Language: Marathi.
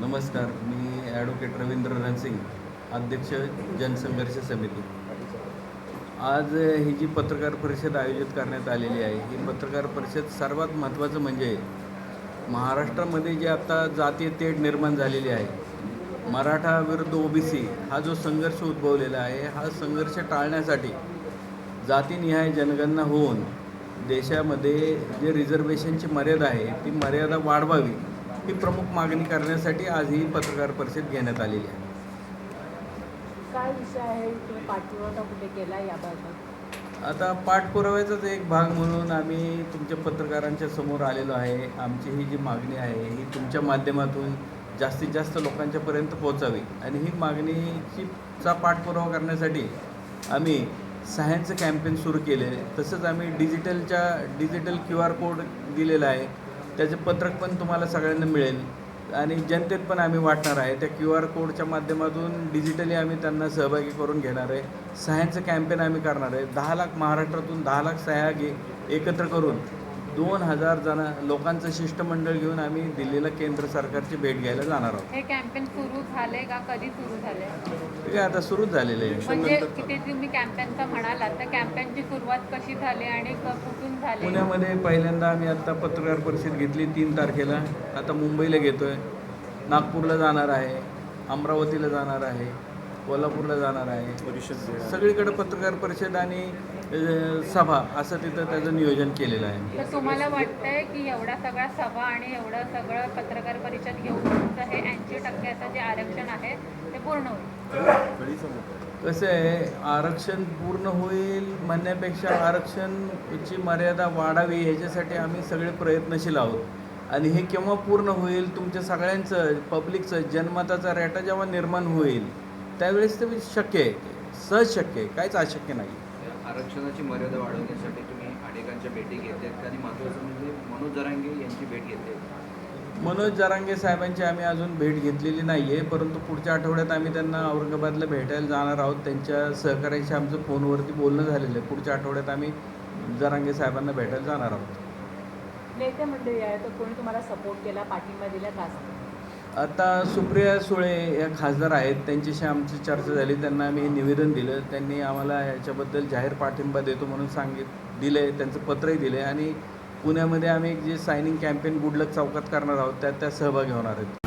नमस्कार मी ॲडव्होकेट रवींद्र रणसिंग अध्यक्ष जनसंघर्ष समिती. आज ही जी पत्रकार परिषद आयोजित करण्यात आलेली आहे ही पत्रकार परिषद सर्वात महत्त्वाचं म्हणजे महाराष्ट्रामध्ये जे आता जातीय तेढ निर्माण झालेली आहे मराठा विरुद्ध ओबीसी हा जो संघर्ष उद्भवलेला आहे हा संघर्ष टाळण्यासाठी जातीनिहाय जनगणना होऊन देशामध्ये जे रिझर्वेशनची मर्यादा आहे ती मर्यादा वाढवावी. ही प्रमुख मागणी करण्यासाठी आज ही पत्रकार परिषद घेण्यात आलेली आहे. काय विषय आहे तुम्ही पाठपुरावा कुठे केला याबाबत आता पाठपुराव्याचाच एक भाग म्हणून आम्ही तुमच्या पत्रकारांच्या समोर आलेलो आहे. आमची ही जी मागणी आहे ही तुमच्या माध्यमातून जास्तीत जास्त लोकांच्यापर्यंत पोहोचावी. आणि ही मागणीची चा पाठपुरावा करण्यासाठी आम्ही सहाय्यांचं कॅम्पेन सुरू केले. तसंच आम्ही डिजिटलच्या डिजिटल क्यू आर कोड दिलेला आहे. त्याचे पत्रक पण तुम्हाला सगळ्यांना मिळेल. आणि जनतेत पण आम्ही वाटणार आहे त्या क्यू आर कोडच्या माध्यमातून डिजिटली आम्ही त्यांना सहभागी करून घेणार आहे. सह्यांचं कॅम्पेन आम्ही करणार आहे. दहा लाख महाराष्ट्रातून दहा लाख सह्या घे एकत्र करून दोन हजार जण लोकांचं शिष्टमंडळ घेऊन आम्ही दिल्लीला केंद्र सरकारची भेट घ्यायला जाणार आहोत. हे कॅम्पेन सुरू झाले का? कधी सुरू झाले? आहे आता सुरूच झालेलं आहे. म्हणजे किती तुम्ही कॅम्पेनचं म्हणालात तर कॅम्पेनची सुरुवात कशी झाली आणि क- कुठून झाली? पुण्यामध्ये पहिल्यांदा आम्ही आत्ता पत्रकार परिषद घेतली तीन तारखेला. आता मुंबईला घेतोय. नागपूरला जाणार आहे. अमरावतीला जाणार आहे. कोल्हापूरला जाणार आहे. सगळीकडे पत्रकार परिषद आणि सभा असं तिथं त्याचं नियोजन केलेलं आहे. तर तुम्हाला वाटतंय की एवढा सगळा सभा आणि एवढं सगळं पत्रकार परिषद घेऊन हे ऐंशी टक्क्याचं जे आरक्षण आहे ते पूर्ण होईल? कसं आहे आरक्षण पूर्ण होईल म्हणण्यापेक्षा आरक्षणची मर्यादा वाढावी ह्याच्यासाठी आम्ही सगळे प्रयत्नशील आहोत. आणि हे केव्हा पूर्ण होईल तुमच्या सगळ्यांचं पब्लिकचं जनमताचा रेटा जेव्हा निर्माण होईल त्यावेळेस ते शक्य आहे सहज शक्य आहे. काहीच अशक्य नाही. आरक्षणाची मर्यादा वाढवण्यासाठी तुम्ही अनेकांच्या भेटी घेतल्यात. आणि महत्त्वाचं म्हणजे मनोज जरांगे यांची भेट घेतली. मनोज जरांगे साहेबांची आम्ही अजून भेट घेतलेली नाही आहे परंतु पुढच्या आठवड्यात आम्ही त्यांना औरंगाबादला भेटायला जाणार आहोत. त्यांच्या सहकार्याशी आमचं फोनवरती बोलणं झालेलं आहे. पुढच्या आठवड्यात आम्ही जरांगे साहेबांना भेटायला जाणार आहोत. नेते मंडळी आहे तर कोणी तुम्हाला सपोर्ट केला पाठिंबा दिला का आता सुप्रिया सुळे या खासदार आहेत त्यांच्याशी आमची चर्चा झाली त्यांना आम्ही हे निवेदन दिलं. त्यांनी आम्हाला याच्याबद्दल जाहीर पाठिंबा देतो म्हणून सांगित दिलं आहे त्यांचं पत्रही दिलं. आहे आणि पुण्यामध्ये आम्ही जे सायनिंग कॅम्पेन गुडलक चौकात करणार आहोत त्यात त्या सहभागी होणार आहेत.